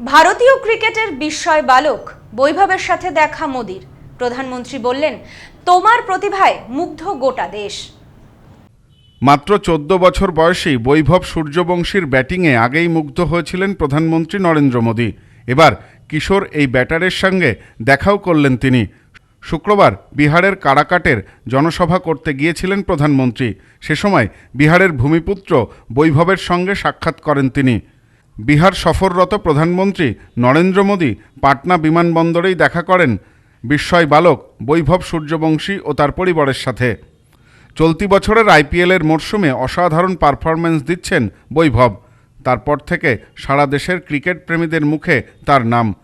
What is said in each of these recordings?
ভারতীয় ক্রিকেটের বিস্ময় বালক, বৈভবের সাথে দেখা মোদির। প্রধানমন্ত্রী বললেন, তোমার প্রতিভায় মুগ্ধ গোটা দেশ। মাত্র চোদ্দ বছর বয়সী বৈভব সূর্যবংশীর ব্যাটিংয়ে আগেই মুগ্ধ হয়েছিলেন প্রধানমন্ত্রী নরেন্দ্র মোদী। এবার কিশোর এই ব্যাটারের সঙ্গে দেখাও করলেন তিনি। শুক্রবার বিহারের কারাকাটের জনসভা করতে গিয়েছিলেন প্রধানমন্ত্রী। সে সময় বিহারের ভূমিপুত্র বৈভবের সঙ্গে সাক্ষাৎ করেন তিনি। বিহার সফররত প্রধানমন্ত্রী নরেন্দ্র মোদী পাটনা বিমানবন্দরেই দেখা করেন বিস্ময় বালক বৈভব সূর্যবংশী ও তার পরিবারের সাথে। চলতি বছরের আইপিএলের মরশুমে অসাধারণ পারফরম্যান্স দিচ্ছেন বৈভব। তারপর থেকে সারা দেশের ক্রিকেট প্রেমীদের মুখে তার নাম।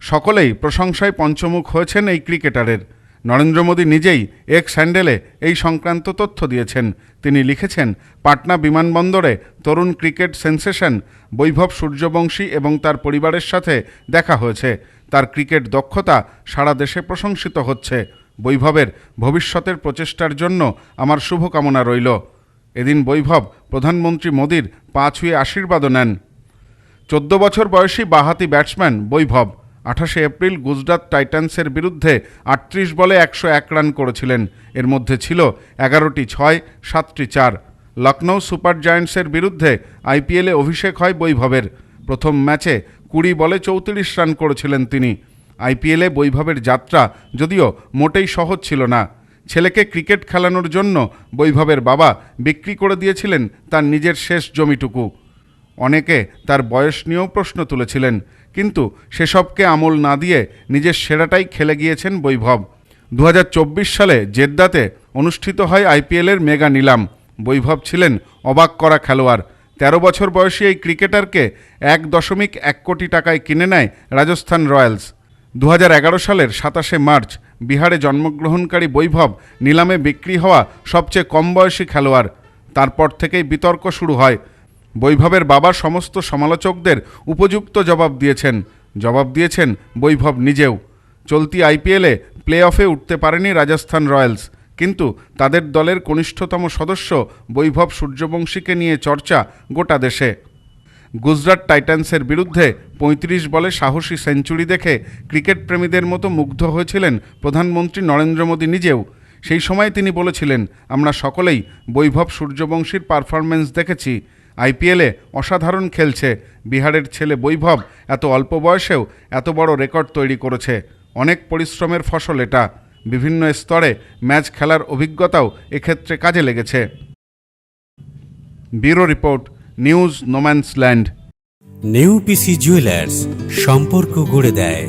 সকলেই প্রশংসায় পঞ্চমুখ হয়েছেন এই ক্রিকেটারের। নরেন্দ্র মোদী নিজেই এক স্যান্ডেলে এই সংক্রান্ত তথ্য দিয়েছেন। তিনি লিখেছেন, পাটনা বিমানবন্দরে তরুণ ক্রিকেট সেন্সেশন, বৈভব সূর্যবংশী এবং তার পরিবারের সাথে দেখা হয়েছে। তার ক্রিকেট দক্ষতা সারা দেশে প্রশংসিত হচ্ছে। বৈভবের ভবিষ্যতের প্রচেষ্টার জন্য আমার শুভকামনা রইল। এদিন বৈভব প্রধানমন্ত্রী মোদীর পা ছুঁয়ে আশীর্বাদও নেন। চোদ্দ বছর বয়সী বাহাতি ব্যাটসম্যান বৈভব। আঠাশে এপ্রিল গুজরাট টাইটান্সের বিরুদ্ধে আটত্রিশ বলে একশো এক রান করেছিলেন। এর মধ্যে ছিল এগারোটি ছয়, সাতটি চার। লখনৌ সুপার জায়ান্টসের বিরুদ্ধে আইপিএলে অভিষেক হয় বৈভবের। প্রথম ম্যাচে কুড়ি বলে চৌত্রিশ রান করেছিলেন তিনি। আইপিএলে বৈভবের যাত্রা যদিও মোটেই সহজ ছিল না। ছেলেকে ক্রিকেট খেলানোর জন্য বৈভবের বাবা বিক্রি করে দিয়েছিলেন তার নিজের শেষ জমিটুকু। অনেকে তার বয়স নিয়েও প্রশ্ন তুলেছিলেন। কিন্তু সেসবকে আমল না দিয়ে নিজের সেরাটাই খেলে গিয়েছেন বৈভব। দু হাজার চব্বিশ সালে জেদ্দাতে অনুষ্ঠিত হয় আইপিএলের মেগা নিলাম। বৈভব ছিলেন অবাক করা খেলোয়াড়। তেরো বছর বয়সী এই ক্রিকেটারকে এক দশমিক এক কোটি টাকায় কিনে নেয় রাজস্থান রয়্যালস। দু হাজার এগারো সালের সাতাশে মার্চ বিহারে জন্মগ্রহণকারী বৈভব নিলামে বিক্রি হওয়া সবচেয়ে কম বয়সী খেলোয়াড়। তারপর থেকেই বিতর্ক শুরু হয়। বৈভবের বাবা সমস্ত সমালোচকদের উপযুক্ত জবাব দিয়েছেন। জবাব দিয়েছেন বৈভব নিজেও। চলতি আইপিএলে প্লে অফে উঠতে পারেনি রাজস্থান রয়্যালস। কিন্তু তাদের দলের কনিষ্ঠতম সদস্য বৈভব সূর্যবংশীকে নিয়ে চর্চা গোটা দেশে। গুজরাট টাইটান্সের বিরুদ্ধে ৩৫ বলে সাহসী সেঞ্চুরি দেখে ক্রিকেট প্রেমীদের মতো মুগ্ধ হয়েছিলেন প্রধানমন্ত্রী নরেন্দ্র মোদী নিজেও। সেই সময় তিনি বলেছিলেন, আমরা সকলেই বৈভব সূর্যবংশীর পারফরমেন্স দেখেছি। আইপিএলে অসাধারণ খেলছে। বিহারের ছেলে বৈভব এত অল্প বয়সেও এত বড় রেকর্ড তৈরি করেছে। অনেক পরিশ্রমের ফসল এটা। বিভিন্ন স্তরে ম্যাচ খেলার অভিজ্ঞতাও এক্ষেত্রে কাজে লেগেছে। Bureau report, news, no man's land. New PC jewellers সম্পর্ক গড়ে দেয়।